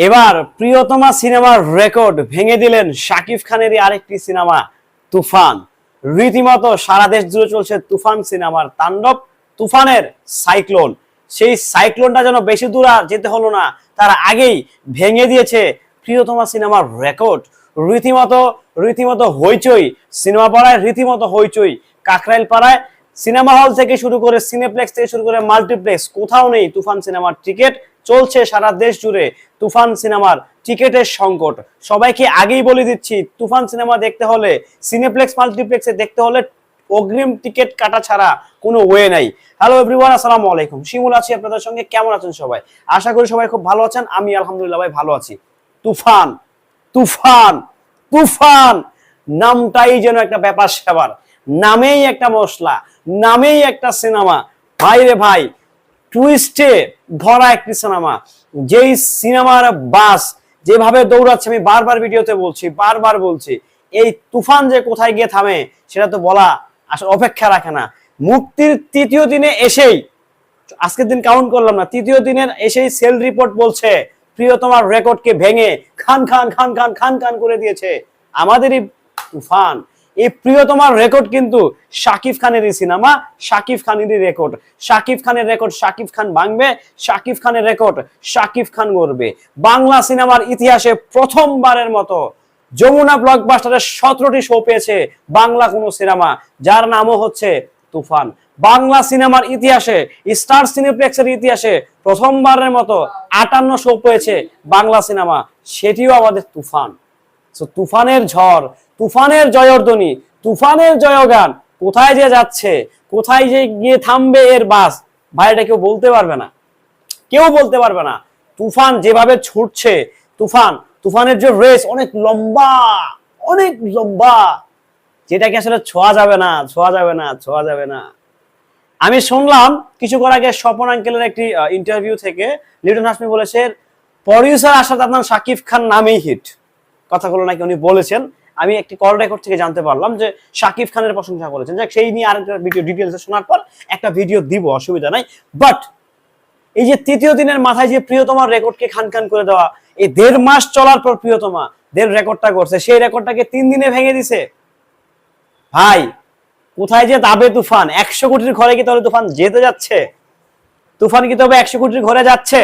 এবার প্রিয়তমা সিনেমার রেকর্ড ভেঙে দিলেন শাকিব খানেরই আরেকটি সিনেমা, তুফান। রীতিমতো সারা দেশ জুড়ে চলছে তুফান সিনেমার তাণ্ডব, তুফানের সাইক্লোন। সেই সাইক্লোনটা যেন বেশি দূর আর যেতে হলো না, তার আগেই ভেঙে দিয়েছে প্রিয়তমা সিনেমার রেকর্ড। রীতিমতো রীতিমতো হইচই, সিনেমা পাড়ায় রীতিমতো হইচই, কাকরাইল পাড়ায় সিনেমা হল থেকে শুরু করে সিনেপ্লেক্স থেকে শুরু করে মাল্টিপ্লেক্স, কোথাও নেই তুফান সিনেমার টিকিট। চলছে সারা দেশ জুড়ে তুফান সিনেমার টিকিটের সংকট। সবাইকে আগেই বলে দিচ্ছি, তুফান সিনেমা দেখতে হলে, সিনেপ্লেক্স, মাল্টিপ্লেক্সে দেখতে হলে অগ্রিম টিকিট কাটা ছাড়া কোনো ওয়ে নাই। হ্যালো এভরিওয়ান আসসালামু আলাইকুম। শিমুল আছি আপনাদের সঙ্গে, কেমন আছেন সবাই? আশা করি সবাই খুব ভালো আছেন, আমি আলহামদুলিল্লাহ ভাই ভালো আছি। তুফান তুফান তুফান! নামটাই যেন একটা ব্যাপার সেবার নামেই একটা মশলা। নামেই একটা সিনেমা। ভাই রে ভাই টুইস্টে ভরা একটি সিনেমা। যেই সিনেমার বাস, যেভাবে দৌড়াচ্ছে, আমি বারবার ভিডিওতে বলছি, বারবার বলছি, এই তুফান যে কোথায় গিয়ে থামে, সেটা তো বলা আসলে অপেক্ষা রাখে না। মুক্তির তৃতীয় দিনে এসেই, আজকের দিন কাউন্ট করলাম না, তৃতীয় দিনের এসেই সেল রিপোর্ট বলছে, প্রিয়তমার রেকর্ডকে ভেঙে খান খান খান খান খান খান করে দিয়েছে। আমাদেরই তুফান। এই প্রিয়তমার রেকর্ড কিন্তু শাকিব খানেরই সিনেমা শাকিব খানেরই রেকর্ড শাকিব খানের রেকর্ড শাকিব খান ভাঙবে, শাকিব খানের রেকর্ড শাকিব খান গড়বে। বাংলা সিনেমার ইতিহাসে প্রথমবারের মতো যমুনা ব্লকবাস্টারের সতেরোটি শো পেয়েছে বাংলা কোনো সিনেমা যার নামও হচ্ছে তুফান। বাংলা সিনেমার ইতিহাসে, স্টার সিনেপ্লেক্সের ইতিহাসে প্রথমবারের মতো আটান্ন শো পেয়েছে বাংলা সিনেমা সেটিও আমাদের তুফান। তুফানের ঝড় তুফানের জয়র্ধ্বনি তুফানের জয়গান, কোথায় যে যাচ্ছে, কোথায় যে গিয়ে থামবে এর বাস, ভাই, এটা কেউ বলতে পারবে না। কেউ বলতে পারবে না। তুফান যেভাবে ছুটছে, তুফান, তুফানের যে রেস অনেক লম্বা অনেক লম্বা, যেটাকে আসলে ছোঁয়া যাবে না, ছোঁয়া যাবে না, ছোঁয়া যাবে না। আমি শুনলাম কিছুক্ষণ আগে স্বপন আঙ্কেলের একটি ইন্টারভিউ থেকে, লিটন হাসমি বলেছে প্রডিউসার আসাদ আপনার শাকিব খান নামেই হিট কথাগুলো নাকি উনি বলেছেন আমি একটি কল রেকর্ড থেকে জানতে পারলাম যে শাকিব খানের প্রশংসা করেছেন। যাক, সেই নিয়ে আরেকটা ভিডিও ডিটেলস শোনার পর একটা ভিডিও দিব, অসুবিধা নাই। বাট এই যে তৃতীয় দিনের মাথায় যে প্রিয়তমার রেকর্ডকে খান খান করে দেওয়া, এই দেড় মাস চলার পর প্রিয়তমা দেড় রেকর্ডটা করছে, সেই রেকর্ডটাকে তিন দিনে ভেঙে দিছে। ভাই, কোথায় যে দাবে তুফান? একশো কোটির ঘরে কি তাহলে তুফান যেতে যাচ্ছে? তুফান কি তবে একশো কোটির ঘরে যাচ্ছে?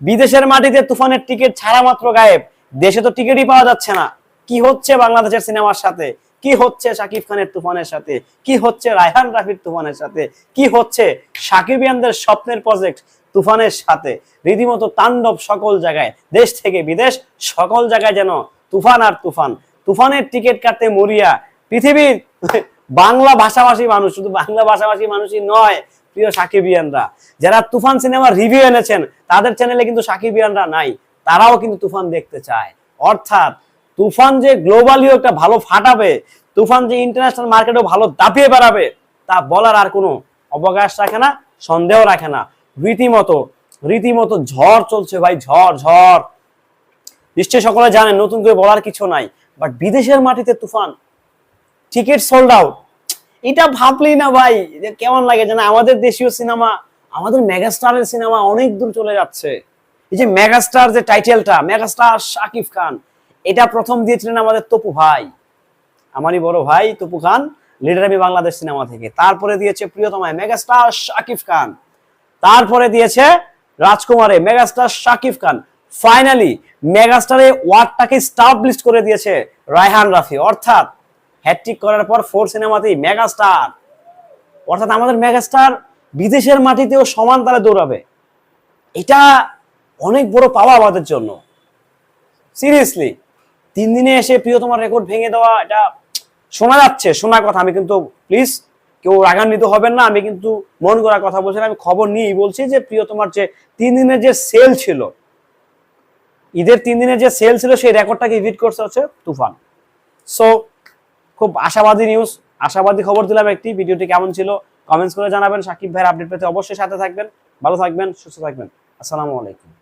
বিদেশের মাটিতে তুফানের টিকিট ছাড়া মাত্র গায়েব। দেশে তো টিকিটই পাওয়া যাচ্ছে না। কি হচ্ছে বাংলাদেশের সিনেমার সাথে? কি হচ্ছে শাকিব খানের তুফানের সাথে? কি হচ্ছে রায়হান রাফির তুফানের সাথে? কি হচ্ছে সাকিবিয়ানদের স্বপ্নের প্রজেক্ট তুফানের সাথে? রীতিমতো তাণ্ডব সকল জায়গায়, দেশ থেকে বিদেশ সকল জায়গায় যেন তুফান আর তুফান। তুফানের টিকিট কাটতে মরিয়া পৃথিবীর বাংলা ভাষাভাষী মানুষ, শুধু বাংলা ভাষাভাষী মানুষই নয়, প্রিয় সাকিবিয়ানরা যারা তুফান সিনেমার রিভিউ এনেছেন, তাদের চ্যানেলে কিন্তু সাকিবিয়ানরা নাই, তারাও কিন্তু তুফান দেখতে চায়। অর্থাৎ তুফান যে গ্লোবালিও একটা ভালো ফাটাবে, তুফান যে ইন্টারন্যাশনাল মার্কেটেও ভালো দাপিয়ে বেড়াবে, তা বলার আর কোনো অবকাশ রাখে না, সন্দেহ রাখে না। রীতিমতো রীতিমতো ঝড় চলছে ভাই, ঝড় ঝড়। নিশ্চয়ই সকলে জানেন, নতুন করে বলার কিছু নাই বাট বিদেশের মাটিতে তুফান টিকিট সোল্ড আউট এটা ভাবলেই না ভাই, যে কেমন লাগে যে না আমাদের দেশীয় সিনেমা আমাদের মেগাস্টারের সিনেমা অনেক দূর চলে যাচ্ছে। এই যে মেগাস্টার যে টাইটেলটা মেগাস্টার শাকিব খান এটা প্রথম দিয়েছিলেন আমাদের তপু ভাই। আমারই বড় ভাই তপু খান, লিডার আমি বাংলাদেশ সিনেমা থেকে। তারপরে দিয়েছে প্রিয়তমায় মেগাস্টার শাকিব খান। তারপরে দিয়েছে রাজকুমারে মেগাস্টার শাকিব খান। ফাইনালি মেগাস্টারে ওয়ার্ডটাকে স্টাবলিশ করে দিয়েছে রায়হান রাফি। অর্থাৎ হ্যাট্রিক করার পর ফোর সিনেমাতেই মেগাস্টার। অর্থাৎ আমাদের মেগাস্টার বিদেশের মাটিতেও সমান তালে দৌড়াবে। এটা অনেক বড় পাওয়া আমাদের জন্য। সিরিয়াসলি তিন দিনে এসে প্রিয়তমার রেকর্ড ভেঙে দেওয়া এটা শোনা যাচ্ছে শোনা কথা। আমি কিন্তু প্লিজ কেউ রাগান্বিত হবেন না, আমি কিন্তু মন করা কথা বলছি আমি খবর নিয়েই বলছি যে প্রিয়তমার যে তিন দিনের যে সেল ছিল, ঈদের তিন দিনের যে সেল ছিল, সেই রেকর্ডটাকে হিট করছে হচ্ছে তুফান। সো খুব আশাবাদী নিউজ আশাবাদী খবর দিলাম একটি। ভিডিওটি কেমন ছিল কমেন্টস করে জানাবেন। সাকিব ভাইয়ের আপডেট পেতে অবশ্যই সাথে থাকবেন। ভালো থাকবেন, সুস্থ থাকবেন। আসসালামু আলাইকুম।